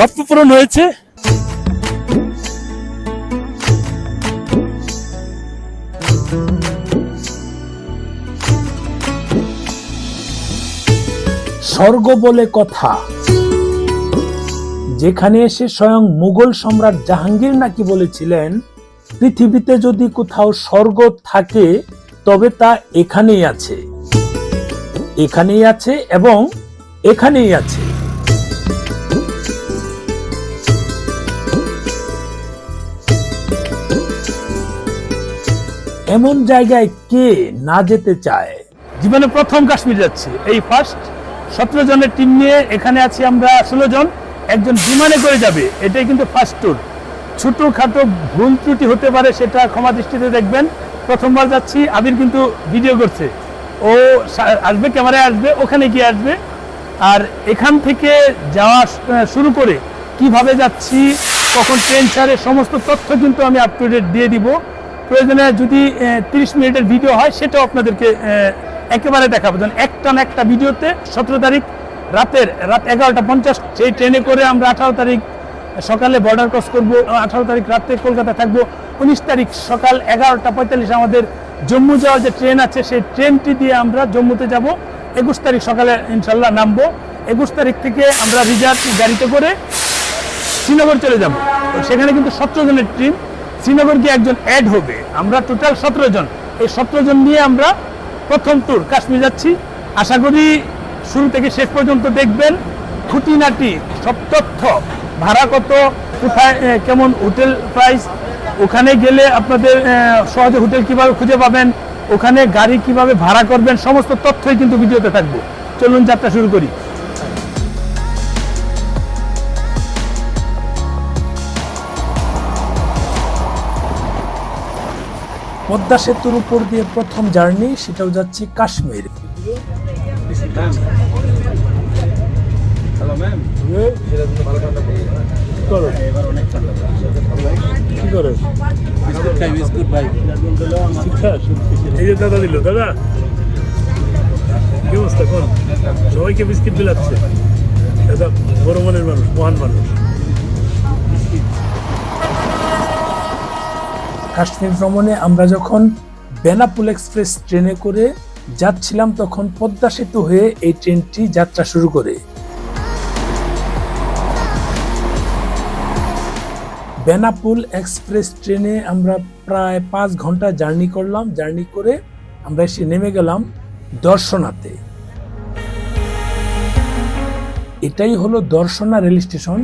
স্বপ্ন পূরণ হয়েছে। স্বর্গ বলে কথা। যেখানে এসে স্বয়ং মুঘল সম্রাট জাহাঙ্গীর নাকি বলেছিলেন, পৃথিবীতে যদি কোথাও স্বর্গ থাকে, তবে তা এখানেই আছে। এখানেই আছে এবং এখানেই আছে। এমন জায়গায় কে না যেতে চায়? জীবনে প্রথম কাশ্মীর যাচ্ছি। এই ফার্স্ট সতেরো জনের টিম নিয়ে এখানে আছি আমরা ষোলো জন। একজন বিমানে করে যাবে, এটাই কিন্তু ফার্স্ট ট্যুর ছোটখাটো ভুল ত্রুটি হতে পারে সেটা ক্ষমা দৃষ্টিতে দেখবেন। প্রথমবার যাচ্ছি, আবির কিন্তু ভিডিও করছে। ও আসবে, ক্যামেরায় আসবে, ওখানে গিয়ে আসবে। আর এখান থেকে যাওয়া শুরু করে কীভাবে যাচ্ছি, কখন ট্রেন ছাড়ে, সমস্ত তথ্য কিন্তু আমি আপ টু ডেট দিয়ে দিব। প্রয়োজনে যদি তিরিশ মিনিটের ভিডিও হয়, সেটাও আপনাদেরকে একেবারে দেখাবো। যেন একটা না একটা ভিডিওতে সতেরো তারিখ রাতের, রাত এগারোটা পঞ্চাশ, সেই ট্রেনে করে আমরা আঠারো তারিখ সকালে বর্ডার ক্রস করব আঠারো তারিখ রাতে কলকাতা থাকব, উনিশ তারিখ সকাল এগারোটা পঁয়তাল্লিশ আমাদের জম্মু যাওয়ার যে ট্রেন আছে, সেই ট্রেনটি দিয়ে আমরা জম্মুতে যাব। একুশ তারিখ সকালে ইনশাল্লাহ নামবো। একুশ তারিখ থেকে আমরা রিজার্ভ গাড়িতে করে শ্রীনগর চলে যাব। সেখানে কিন্তু সতেরো জনের টিম শ্রীনগর গিয়ে একজন অ্যাড হবে। আমরা টোটাল সতেরো জন। এই সতেরো জন নিয়ে আমরা প্রথম ট্যুর কাশ্মীর যাচ্ছি। আশা করি শুরু থেকে শেষ পর্যন্ত দেখবেন খুঁটিনাটি, সব তথ্য, ভাড়া কত, কোথায় কেমন হোটেল প্রাইস ওখানে গেলে আপনাদের সহজে হোটেল কীভাবে খুঁজে পাবেন, ওখানে গাড়ি কীভাবে ভাড়া করবেন, সমস্ত তথ্যই কিন্তু ভিডিওতে থাকবে। চলুন যাত্রা শুরু করি। পদ্মা সেতুর উপর দিয়ে প্রথম জার্নি সেটাও যাচ্ছে কাশ্মীর। কি করো? শিক্ষাস? এই যে দাদা দিল দাদা। কি অবস্থা কোন? সবাইকে বিস্কিট বিলাচ্ছে। দাদা বড় মনের মানুষ মহান মানুষ। কাশ্মীর ভ্রমণে আমরা যখন বেনাপুল এক্সপ্রেস ট্রেনে করে যাচ্ছিলাম, তখন পদ্মা সেতু হয়ে এই ট্রেনটি যাত্রা শুরু করে। বেনাপুল এক্সপ্রেস ট্রেনে আমরা প্রায় পাঁচ ঘণ্টা জার্নি করলাম। জার্নি করে আমরা এসে নেমে গেলাম দর্শনাতে। এটাই হলো দর্শনা রেল স্টেশন।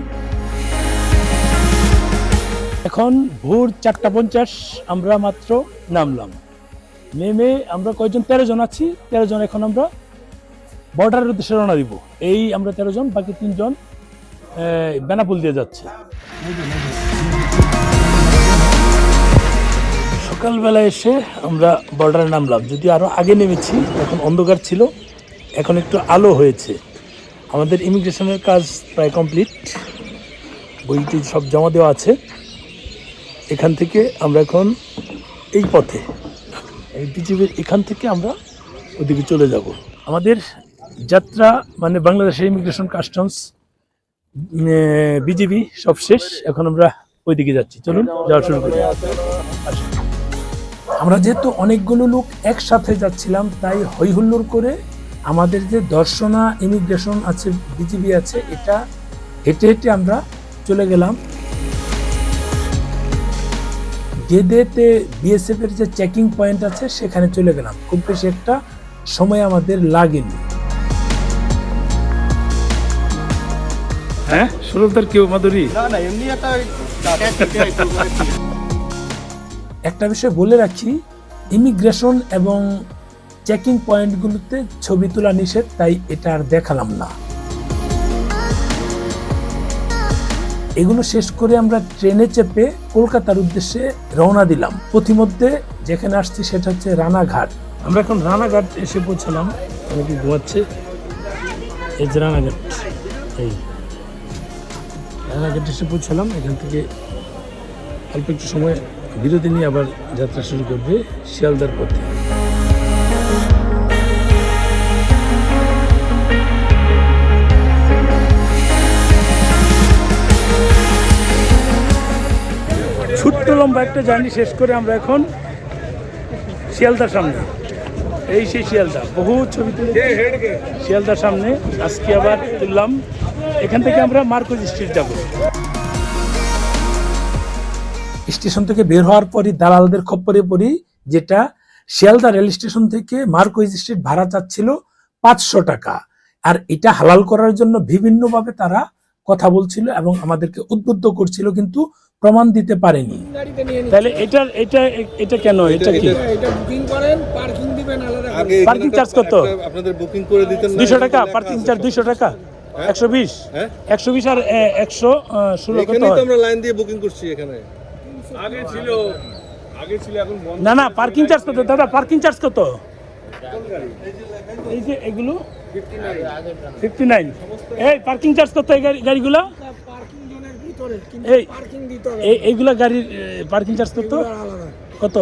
এখন ভোর চারটা পঞ্চাশ, আমরা মাত্র নামলাম। নেমে আমরা কয়েকজন তেরো জন আছি। তেরো জন এখন আমরা বর্ডারের উদ্দেশ্যে রওনা দিব। এই আমরা তেরো জন, বাকি তিনজন বেনাপুল দিয়ে যাচ্ছে। সকালবেলা এসে আমরা বর্ডারে নামলাম। যদি আরও আগে নেমেছি, এখন অন্ধকার ছিল, এখন একটু আলো হয়েছে। আমাদের ইমিগ্রেশনের কাজ প্রায় কমপ্লিট। বইটি সব জমা দেওয়া আছে। এখান থেকে আমরা এখন এই পথে। এই বিজিবির এখান থেকে আমরা ওদিকে চলে যাব। আমাদের যাত্রা মানে বাংলাদেশের ইমিগ্রেশন কাস্টমস বিজিবি সব শেষ। এখন আমরা ওইদিকে যাচ্ছি। চলুন, যাওয়া শুরু করি। আমরা যেহেতু অনেকগুলো লোক একসাথে যাচ্ছিলাম, তাই হইহুল্লোর করে আমাদের যে দর্শনা ইমিগ্রেশন আছে, বিজিবি আছে, এটা হেঁটে হেঁটে আমরা চলে গেলাম। গেদেতে বিএসএফ এর যে চেকিং পয়েন্ট আছে সেখানে চলে গেলাম। খুব বেশি একটা সময় আমাদের লাগেনি। হ্যাঁ? সুরতার কেউ মাধুরী? একটা বিষয় বলে রাখি ইমিগ্রেশন এবং চেকিং পয়েন্টগুলোতে ছবি তোলা নিষেধ তাই এটা আর দেখালাম না। এগুলো শেষ করে আমরা ট্রেনে চেপে কলকাতার উদ্দেশ্যে রওনা দিলাম। প্রতিমধ্যে যেখানে আসছি সেটা হচ্ছে রানাঘাট। আমরা এখন রানাঘাট এসে পৌঁছালাম। অনেকে ঘুমাচ্ছে। এই যে রানাঘাট। এই। রানাঘাট এসে পৌঁছালাম। এখান থেকে অল্প একটু সময়, বিরতি নিয়ে আবার যাত্রা শুরু করবে শিয়ালদার পথে। ছোট্ট লম্বা একটা জার্নি শেষ করে আমরা এখন শিয়ালদার সামনে। এই সেই শিয়ালদা। বহু ছবি তুলে শিয়ালদার সামনে। আজকে আবার তুললাম। এখান থেকে আমরা মার্কোজ স্ট্রিট যাব। স্টেশন থেকে বের হওয়ার পরই দালালদের খপ্পরে পড়ি যেটা শিয়ালদা রেল স্টেশন থেকে মার্কোজ স্ট্রিট ভাড়া চাচ্ছিল পাঁচশো টাকা। আর এটা হালাল করার জন্য বিভিন্নভাবে তারা কথা বলছিল এবং আমাদেরকে উদ্বুদ্ধ করছিল। কিন্তু প্রমাণ দিতে পারেনি। তাহলে এটা এটা এটা কেন? এটা কি? এটা- এটা বুকিং করেন পার্কিং দিবেন আলাদা করে। আগে কত? আপনাদের বুকিং করে দিতেন না দুইশো এখানে টাকা পার্কিং চার্জ দুইশো টাকা একশো বিশ। হ্যাঁ? একশো বিশ আর এ, একশো আহ, ষোলো কত এখানেই তো হয়? আমরা লাইন দিয়ে বুকিং করছি এখানে। ছিল না না পার্কিং চার্জ কত? দাদা পার্কিং চার্জ কত? এই যে এগুলো? ফিফটি নাইন এই পার্কিং চার্জ কত এই গাড়িগুলো পার্কিং জোনের ভিতরে কিন্তু এই পার্কিং দিতে হবে এই এইগুলা গাড়ির পার্কিং চার্জ কত? কত?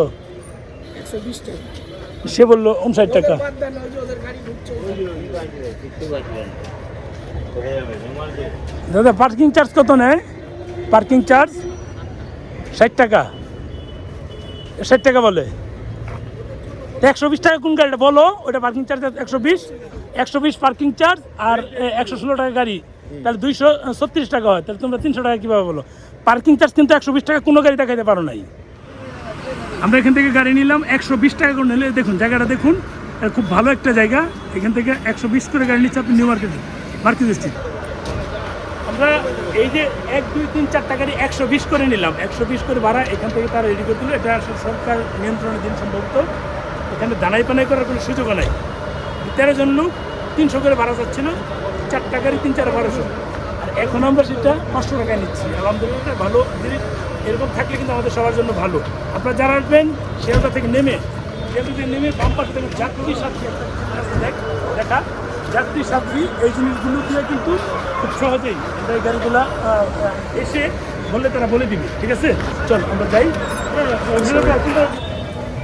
সে বলল উনষাট টাকা। দাদা পার্কিং চার্জ কত নেয়? পার্কিং চার্জ ষাট টাকা। ষাট টাকা বলে। একশো বিশ টাকা কোন গাড়িটা? বলো ওটা পার্কিং চার্জ একশো বিশ একশো বিশ পার্কিং চার্জ আর একশো ষোলো টাকা গাড়ি। তাহলে দুইশো ছত্রিশ টাকা হয়। তাহলে তোমরা তিনশো টাকা কীভাবে বলো? পার্কিং চার্জ কিন্তু একশো বিশ টাকা, কোনো গাড়ি দেখাইতে পারো নাই। আমরা এখান থেকে গাড়ি নিলাম, একশো বিশ টাকা করে নিলে, দেখুন, জায়গাটা দেখুন খুব ভালো একটা জায়গা। এখান থেকে একশো বিশ করে গাড়ি নিচ্ছে আপনি নিউ মার্কেটে, মার্কেট স্ট্রিট। আমরা এই যে এক, দুই, তিন, চারটা গাড়ি একশো বিশ করে নিলাম, একশো বিশ করে ভাড়া এখান থেকে তারা রেডি করে দিল। এটা সরকার নিয়ন্ত্রণের দিন সম্ভবত। এখানে দানাই পানাই করার কোনো সুযোগও নাই। তেরো জন লোক, তিনশো করে ভাড়া যাচ্ছিল চারটা গাড়ি তিন চার বারোশো। আর এখন আমরা সেটা পাঁচশো টাকায় নিচ্ছি। আলহামদুলিল্লাহ ভালো। জিনিস এরকম থাকলে কিন্তু আমাদের সবার জন্য ভালো। আপনারা যারা আসবেন শিয়ালদা থেকে নেমে শিয়ালদা থেকে নেমে বাম পাশে দেখুন যাত্রী সাথী দেখ দেখা যাত্রী সাথী এই জিনিসগুলো দিয়ে কিন্তু খুব সহজেই এই গাড়িগুলো এসে বললে তারা বলে দিবে। ঠিক আছে? চল আমরা যাই।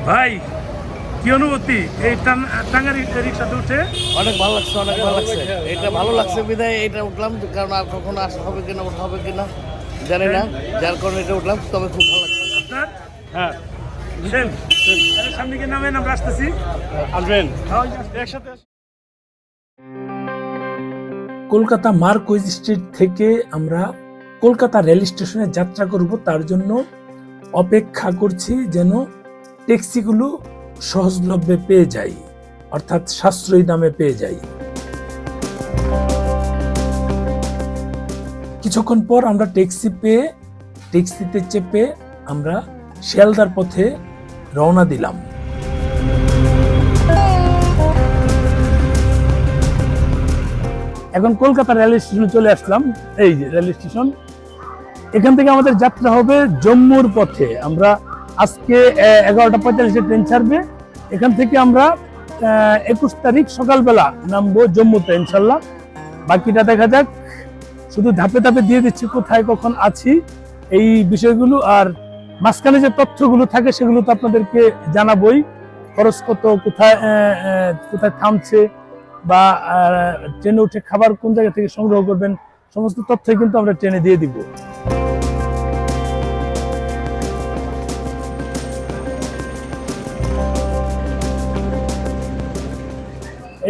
ভাই কি অনুভূতি? এই টাঙ্গা রিক্সাতে উঠে? অনেক ভালো লাগছে অনেক ভালো লাগছে। এটা ভালো লাগছে বিধায় এটা উঠলাম কারণ আর কখনো আসা হবে কিনা ওঠা হবে কিনা জানি না। যার কারণে এটা উঠলাম তবে খুব ভালো লাগছে। আপনার? হ্যাঁ। সেম সামনে গিয়ে নামেন আমরা আসতেছি। আসবেন। হ্যাঁ, একসাথে কলকাতা মার্কুইজ স্ট্রিট থেকে আমরা কলকাতা রেল স্টেশনে যাত্রা করব। তার জন্য অপেক্ষা করছি যেন ট্যাক্সিগুলো সহজলভ্যে পেয়ে যাই, অর্থাৎ সাশ্রয়ী দামে পেয়ে যাই। কিছুক্ষণ পর আমরা ট্যাক্সি পেয়ে, ট্যাক্সিতে চেপে আমরা শিয়ালদার পথে রওনা দিলাম। এখন কলকাতা রেল স্টেশনে চলে আসলাম। এই যে রেল স্টেশন। এখান থেকে আমাদের যাত্রা হবে জম্মুর পথে। আমরা আজকে এগারোটা পঁয়তাল্লিশে ট্রেন ছাড়বে। এখান থেকে আমরা একুশ তারিখ সকালবেলা নামবো জম্মুতে ইনশাল্লাহ। বাকিটা দেখা যাক। শুধু ধাপে ধাপে দিয়ে দিচ্ছি কোথায় কখন আছি, এই বিষয়গুলো। আর মাঝখানে যে তথ্যগুলো থাকে, সেগুলো তো আপনাদেরকে জানাবই। খরচ কত, কোথায় কোথায় থামছে, বা ট্রেনে উঠে খাবার কোন জায়গা থেকে সংগ্রহ করবেন, সমস্ত তথ্যই কিন্তু আমরা ট্রেনে দিয়ে দিব।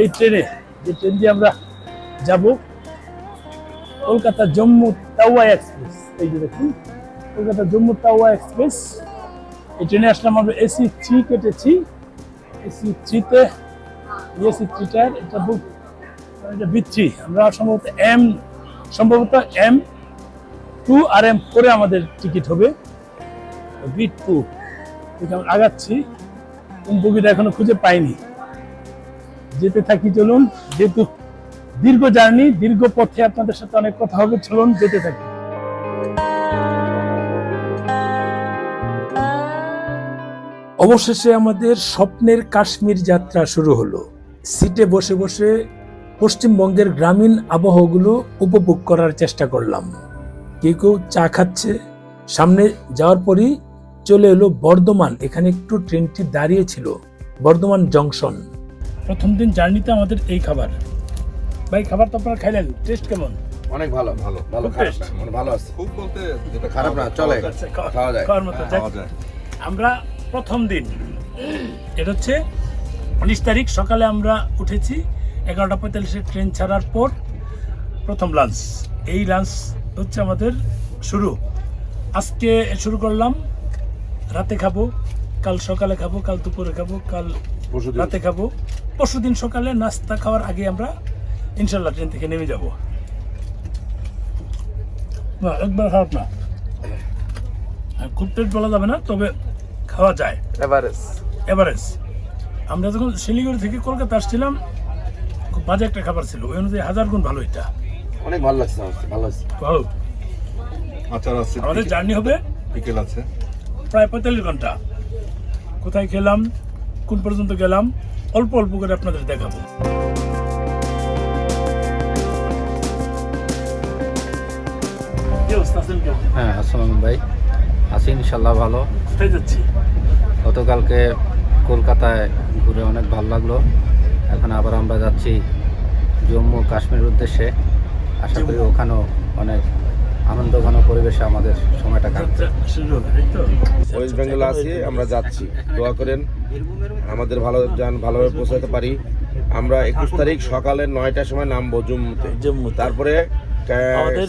এই ট্রেনে, যে ট্রেন দিয়ে আমরা যাব কলকাতা জম্মু তাওয়া এক্সপ্রেস। এই যে দেখুন, কলকাতা জম্মু তাওয়া এক্সপ্রেস। এই ট্রেনে আসলাম আমরা এসি থ্রি কেটেছি। এসি থ্রিতে এসি থ্রিটার এটা বুক এটা বি থ্রি আমরা সম্ভবত এম সম্ভবত এম টু আর এম ফোরে আমাদের টিকিট হবে। বি টু আমরা আগাচ্ছি। কোন এখনও খুঁজে পাইনি। যেতে থাকি, চলুন। যেহেতু দীর্ঘ জার্নি, দীর্ঘ পথে আপনাদের সাথে অনেক কথা হবে, চলুন যেতে থাকি। অবশেষে আমাদের স্বপ্নের কাশ্মীর যাত্রা শুরু হলো। সিটে বসে বসে পশ্চিমবঙ্গের গ্রামীণ আবহাওয়াগুলো উপভোগ করার চেষ্টা করলাম। কেউ কেউ চা খাচ্ছে। সামনে যাওয়ার পরই চলে এলো বর্ধমান। এখানে একটু ট্রেনটি দাঁড়িয়েছিল বর্ধমান জংশন। প্রথম দিন জার্নিতে আমাদের এই খাবার। ভাই খাবার তো আপনারা খাইলেন। টেস্ট কেমন? অনেক ভালো ভালো ভালো খারাপ না, মানে ভালো আছে। খুব বলতে যেটা খারাপ না চলে। খাওয়া- যায়। খাওয়ার মতো, খাওয়া যায়। আমরা প্রথম দিন এটা হচ্ছে উনিশ তারিখ সকালে আমরা উঠেছি এগারোটা পঁয়তাল্লিশে ট্রেন ছাড়ার পর প্রথম লাঞ্চ এই লাঞ্চ হচ্ছে আমাদের শুরু। আজকে শুরু করলাম রাতে খাব। কাল সকালে খাব কাল দুপুরে খাব কাল। রাতে খাব। পরশু দিন সকালে নাস্তা খাওয়ার আগে আমরা ইনশাল্লাহ ট্রেন থেকে নেমে যাব। না একবার খারাপ না। খুব পেট বলা যাবে না তবে খাওয়া যায়। এভারেজ আমরা যখন শিলিগুড়ি থেকে কলকাতা আসছিলাম খুব বাজে একটা খাবার ছিল ওই অনুযায়ী হাজার গুণ ভালো এটা। অনেক ভালো লাগছে ভালো লাগছে। ভালো। আচার আছে আমাদের জার্নি হবে বিকেল আছে। প্রায় পঁয়তাল্লিশ ঘণ্টা। কোথায় খেলাম কোন পর্যন্ত গেলাম অল্প অল্প করে আপনাদের দেখাবো? হ্যাঁ আসসালাম ভাই। আছি ইনশাল্লাহ ভালো। যাচ্ছি? গতকালকে কলকাতায় ঘুরে অনেক ভালো লাগল। এখন আবার আমরা যাচ্ছি জম্মু কাশ্মীর উদ্দেশ্যে। আশা করি ওখানেও অনেক আনন্দ ঘন পরিবেশে আমাদের সময়টা তো ওয়েস্ট বেঙ্গল আছি আমরা যাচ্ছি। দোয়া করেন আমাদের ভালো যান ভালোভাবে পৌঁছাতে পারি। আমরা একুশ তারিখ সকালে নয়টার সময় নামবো জম্মুতে। তারপরে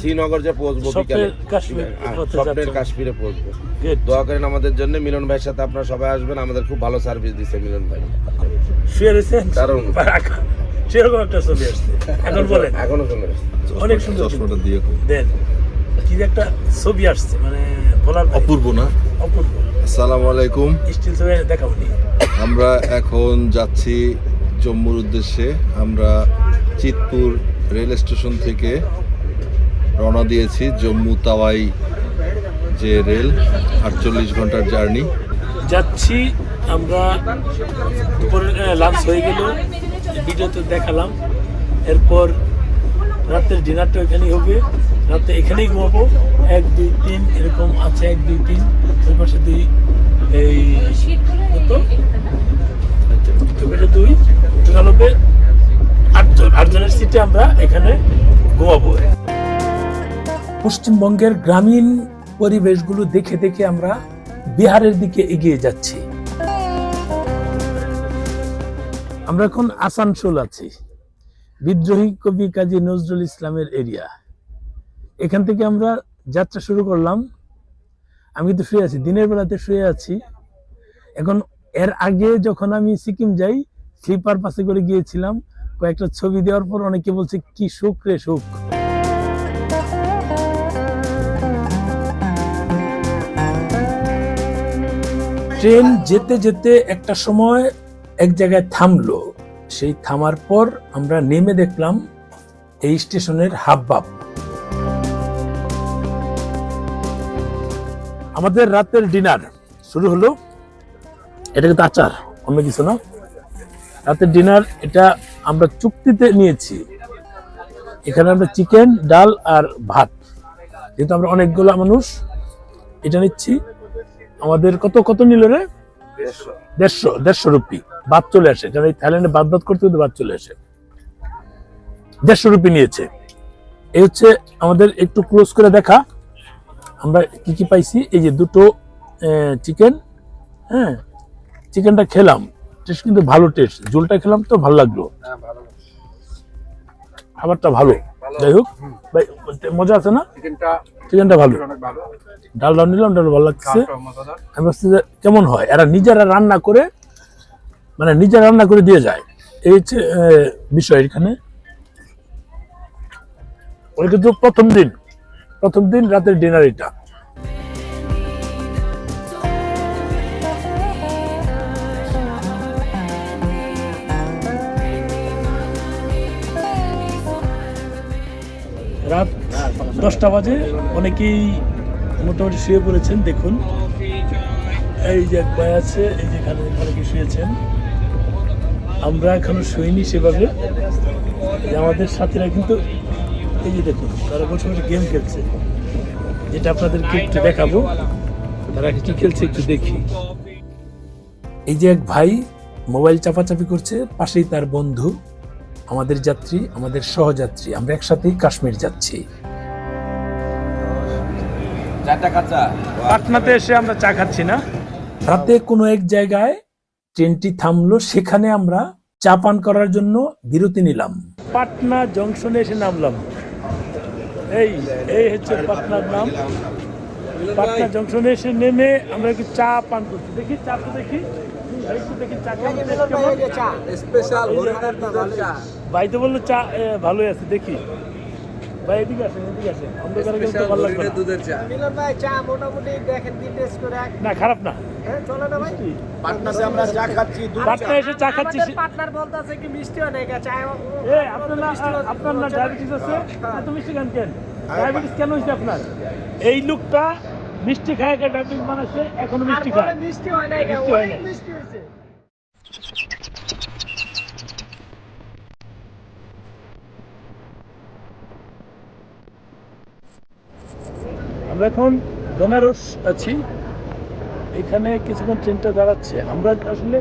শ্রীনগর যে পৌঁছবো বিকালে। স্বপ্নের কাশ্মীর হ্যাঁ। কাশ্মীরে পৌঁছবো। দোয়া করেন আমাদের জন্য। মিলন ভাইয়ের সাথে আপনারা সবাই আসবেন আমাদের খুব ভালো সার্ভিস দিচ্ছে মিলন ভাই। শুয়ে রয়েছেন দারুণ। সেরকম একটা ছবি আসছে। এখন বলেন। এখনও শুনে অনেক সুন্দর। দিয়ে দেন। কি যে একটা ছবি আসছে মানে বলার অপূর্ব না? অপূর্ব। আসসালামু আলাইকুম। স্টিল ছবি দেখাবো আমরা এখন যাচ্ছি জম্মুর উদ্দেশ্যে। আমরা চিতপুর রেল স্টেশন থেকে রওনা দিয়েছি জম্মু তাওয়াই যে রেল আটচল্লিশ ঘণ্টার জার্নি। যাচ্ছি আমরা লাঞ্চ হয়ে গেল। ভিডিওতে দেখালাম। এরপর রাতের ডিনারটা ওইখানেই হবে। রাতে এখানেই ঘুমাবো। এক, দুই, তিন, এরকম আছে, এক, দুই, তিন। ওই পাশে দুই, এই দুই আটজন আটজনের সিটে আমরা এখানে ঘুমাবো। পশ্চিমবঙ্গের গ্রামীণ পরিবেশগুলো দেখে দেখে আমরা বিহারের দিকে এগিয়ে যাচ্ছি। আমরা এখন আসানসোল আছি। বিদ্রোহী কবি কাজী নজরুল ইসলামের এরিয়া। এখান থেকে আমরা যাত্রা শুরু করলাম। আমি কিন্তু শুয়ে আছি, দিনের বেলাতে শুয়ে আছি। এখন এর আগে যখন আমি সিকিম যাই, স্লিপার পাশে করে গিয়েছিলাম। কয়েকটা ছবি দেওয়ার পর অনেকে বলছে, কি সুখ রে সুখ। ট্রেন যেতে যেতে একটা সময় এক জায়গায় থামলো। সেই থামার পর আমরা নেমে দেখলাম এই স্টেশনের হাবভাব। আমাদের রাতের ডিনার শুরু হলো। এটা কিন্তু আচার অন্য কিছু না। রাতের ডিনার এটা আমরা চুক্তিতে নিয়েছি। এখানে আমরা চিকেন ডাল আর ভাত। যেহেতু আমরা অনেকগুলো মানুষ এটা নিচ্ছি। আমাদের কত কত নিল রে? দেড়শো। দেড়শো রুপি। বাদ চলে আসে। কারণ এই থাইল্যান্ডে বাদ বাদ করতে কিন্তু বাদ চলে আসে। দেড়শো রুপি নিয়েছে। এই হচ্ছে আমাদের একটু ক্লোজ করে দেখা। আমরা কি কি পাইছি? এই যে দুটো চিকেন হ্যাঁ? চিকেনটা খেলাম। টেস্ট কিন্তু ভালো টেস্ট ঝোলটা খেলাম তো ভালো লাগল। খাবারটা ভালো। যাই হোক ভাই মজা আছে না? চিকেনটা ভালো। ডাল ডাল নিলাম ডাল ভালো লাগছে। আমি ভাবছি যে কেমন হয়? এরা নিজেরা রান্না করে মানে নিজেরা রান্না করে দিয়ে যায়। এই হচ্ছে বিষয় এখানে। ওই কিন্তু প্রথম দিন। প্রথম দিন রাতের ডিনার এটা রাত দশটা বাজে, অনেকেই মোটামুটি শুয়ে পড়েছেন, দেখুন। এই যে এক ভাই আছে, এই যে এখানে অনেকে শুয়েছেন। আমরা এখনও শুইনি সেভাবে। আমাদের সাথীরা কিন্তু এই যে দেখুন তারা বসে বসে গেম খেলছে। যেটা আপনাদেরকে একটু দেখাবো তারা কি খেলছে একটু দেখি। এই যে এক ভাই মোবাইল চাপাচাপি করছে পাশেই তার বন্ধু আমাদের যাত্রী আমাদের সহযাত্রী আমরা একসাথেই কাশ্মীর যাচ্ছি। পাটনাতে এসে আমরা চা খাচ্ছি না? রাতে কোনো এক জায়গায় ট্রেনটি থামলো সেখানে আমরা চা পান করার জন্য বিরতি নিলাম। পাটনা জংশনে এসে নামলাম। এই এই হচ্ছে পাটনার নাম। পাটনা জংশনে এসে নেমে আমরা একটু চা পান করছি। দেখি চা তো দেখি। ভাই, তো বলল চা ভালোই আছে দেখি। ভাই এদিকে আসেন এদিকে আসেন। অন্ধকারে গেলে ভালো লাগবে না। মিলন ভাই চা মোটামুটি দেখেন টেস্ট করে না খারাপ না। হ্যাঁ চলে না ভাই? পাটনাতে আমরা চা খাচ্ছি পাটনা এসে চা খাচ্ছি পার্টনার বলতেছে কি মিষ্টি হয় না চা এ আপনার না আপনার না ডায়াবেটিস আছে? এত মিষ্টি খান কেন? ডায়াবেটিস কেন আপনার? এই লোকটা মিষ্টি খায় ডায়াবেটিস বানাচ্ছে এখনও মিষ্টি খায়। মিষ্টি হয় না মিষ্টি হয় না। মিষ্টি হয়েছে। এখন বেনারস আছি। এখানে কিছুক্ষণ ট্রেনটা দাঁড়াচ্ছে। আমরা আসলে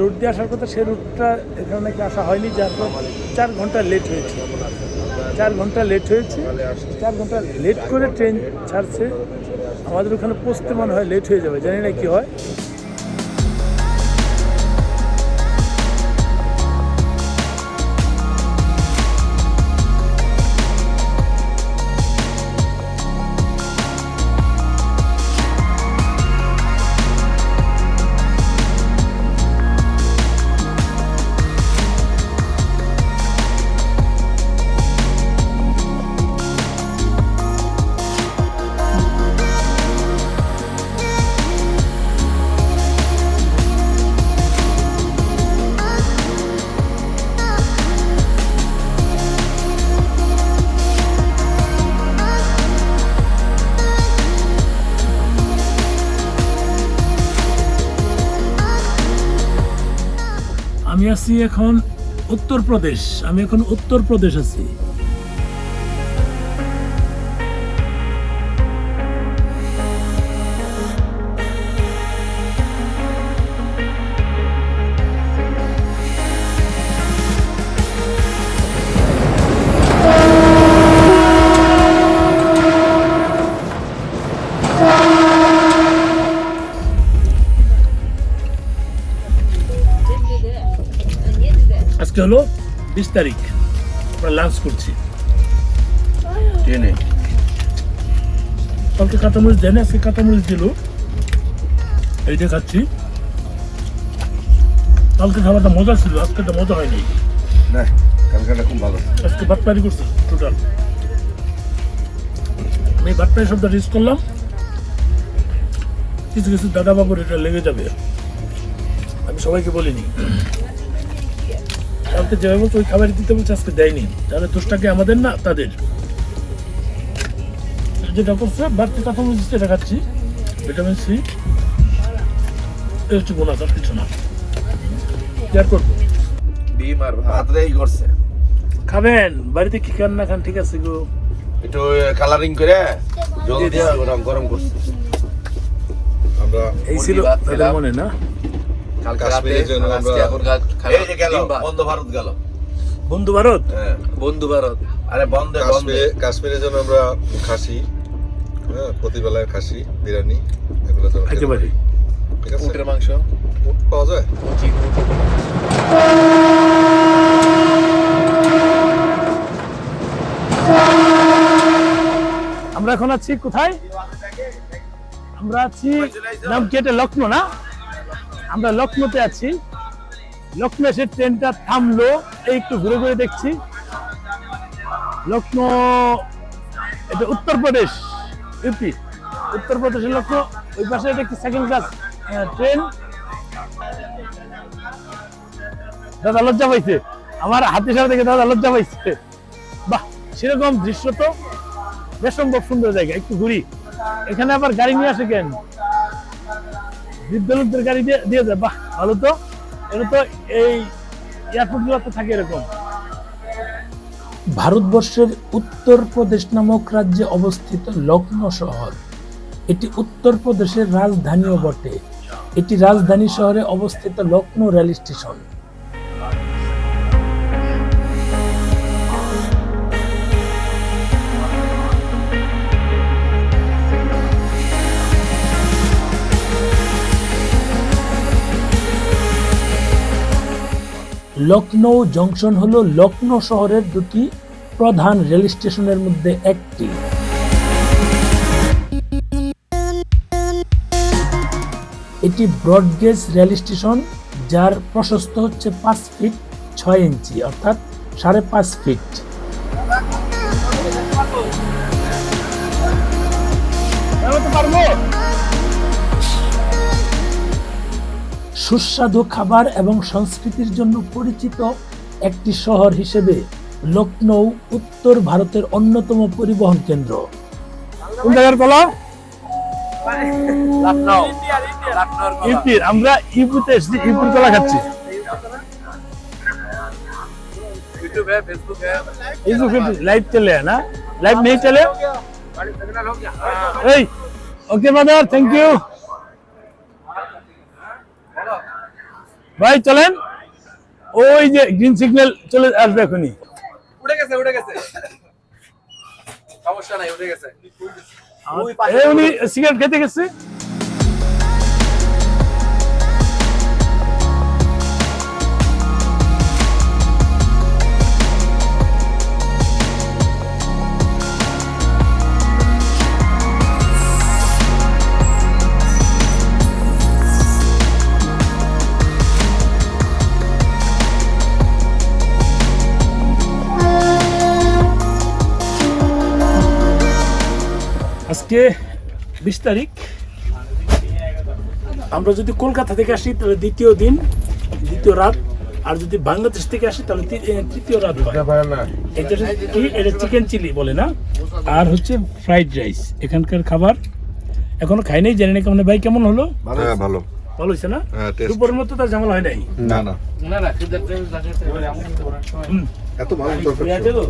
রোড দিয়ে আসার কথা, সে রুটটা এখানে নাকি আসা হয়নি, যার পর চার ঘণ্টা লেট হয়েছে। চার ঘণ্টা লেট হয়েছে। চার ঘণ্টা লেট করে ট্রেন ছাড়ছে। আমাদের ওখানে পৌঁছতে মনে হয় লেট হয়ে যাবে। জানি না কি হয়। আছি এখন উত্তরপ্রদেশ। আমি এখন উত্তরপ্রদেশ আছি। হলো বিশ তারিখ। আমরা লাঞ্চ করছি। ট্রেনে। কালকে কাঁচামরিচ দেয় না আজকে কাঁচামরিচ দিল। এইটা খাচ্ছি। কালকে খাবারটা মজা ছিল আজকে তো মজা হয়নি। না কালকাটা খুব ভালো আজকে বাটপারি করছি টোটাল আমি বাটপারি শব্দ রিস করলাম। কিছু কিছু দাদা বাবুর এটা লেগে যাবে। আমি সবাইকে বলিনি। কালকে যেভাবে বলছে ওই খাবার দিতে বলছে আজকে দেয়নি। তাহলে দোষটাকে আমাদের না তাদের? যেটা করছে বাড়তি কাঠামো দিচ্ছে এটা খাচ্ছি। ভিটামিন সি হচ্ছে বোনাস আর কিছু না। কেয়ার করব। ডিম আর ভাত রেই করছে। খাবেন বাড়িতে কি খান না খান ঠিক আছে গো। একটু কালারিং করে জল দিয়ে গরম গরম করছে। আমরা এই ছিল মনে না? এই যে গেল বন্ধ ভারত গেল। বন্ধু ভারত? হ্যাঁ। বন্ধু ভারত। আরে বন্ধে বন্ধে কাশ্মীরে কাশ্মীরের জন্য আমরা খাসি হ্যাঁ প্রতিবেলায় খাসি বিরিয়ানি এগুলো তো উটের মাংস? উট পাওয়া যায়? আমরা এখন আছি কোথায়? আমরা আছি নাম কি এটা? লখনৌ না? আমরা লখনৌতে আছি। লখনৌ এসে ট্রেনটা থামলো, এই একটু ঘুরে ঘুরে দেখছি। লখনৌ এটা উত্তরপ্রদেশ ইউপি। উত্তরপ্রদেশের লখনৌ ওই পাশে এটা কি সেকেন্ড ক্লাস ট্রেন দাদা লজ্জা পাইছে। আমার হাতে সাথে দেখে দাদা লজ্জা পাইছে। বাহ, সেরকম দৃশ্য তো। বেশ সম্ভব সুন্দর জায়গা, একটু ঘুরি। এখানে আবার গাড়ি নিয়ে আসে কেন? বৃদ্ধ লোকদের গাড়ি দিয়ে দিয়ে যায়। বাহ, ভালো তো। এটা তো এই এয়ারপোর্ট গুলোতে থাকে এরকম। ভারতবর্ষের উত্তরপ্রদেশ নামক রাজ্যে অবস্থিত লখনৌ শহর। এটি উত্তরপ্রদেশের রাজধানীও বটে। এটি রাজধানী শহরে অবস্থিত Lucknow rail station Lucknow junction হলো লখনৌ শহরের দুটি প্রধান রেল স্টেশনের মধ্যে একটি। এটি ব্রডগেজ রেল স্টেশন, যার প্রশস্ত হচ্ছে পাঁচ ফিট ছয় ইঞ্চি, অর্থাৎ সাড়ে পাঁচ ফিট। সুস্বাদু খাবার এবং সংস্কৃতির জন্য পরিচিত একটি শহর হিসেবে লখনৌ উত্তর ভারতের অন্যতম পরিবহন কেন্দ্র। আমরা ইপুতে এসেছি ইপুর কলা খাচ্ছি। লাইভ চলে না? লাইভ নেই চলে? ওকে মাদার থ্যাংক ইউ ভাই চলেন। ওই যে গ্রিন সিগন্যাল চলে আসবে এখনই। উঠে গেছে উঠে গেছে। সমস্যা নাই উঠে গেছে। উনি সিগারেট খেতে গেছে? আজকে বিশ তারিখ। আমরা যদি কলকাতা থেকে আসি তাহলে দ্বিতীয় দিন দ্বিতীয় রাত। আর যদি বাংলাদেশ থেকে আসি তাহলে তৃতীয় রাত এটা কি? এটা চিকেন চিলি বলে না? আর হচ্ছে ফ্রাইড রাইস। এখানকার খাবার এখনও খাই নাই জানি না কেমন। ভাই কেমন হলো? হ্যাঁ ভালো। ভালো হয়েছে না? হ্যাঁ দুপুরের মতো তার ঝামেলা হয় নাই? না না। এত ভালো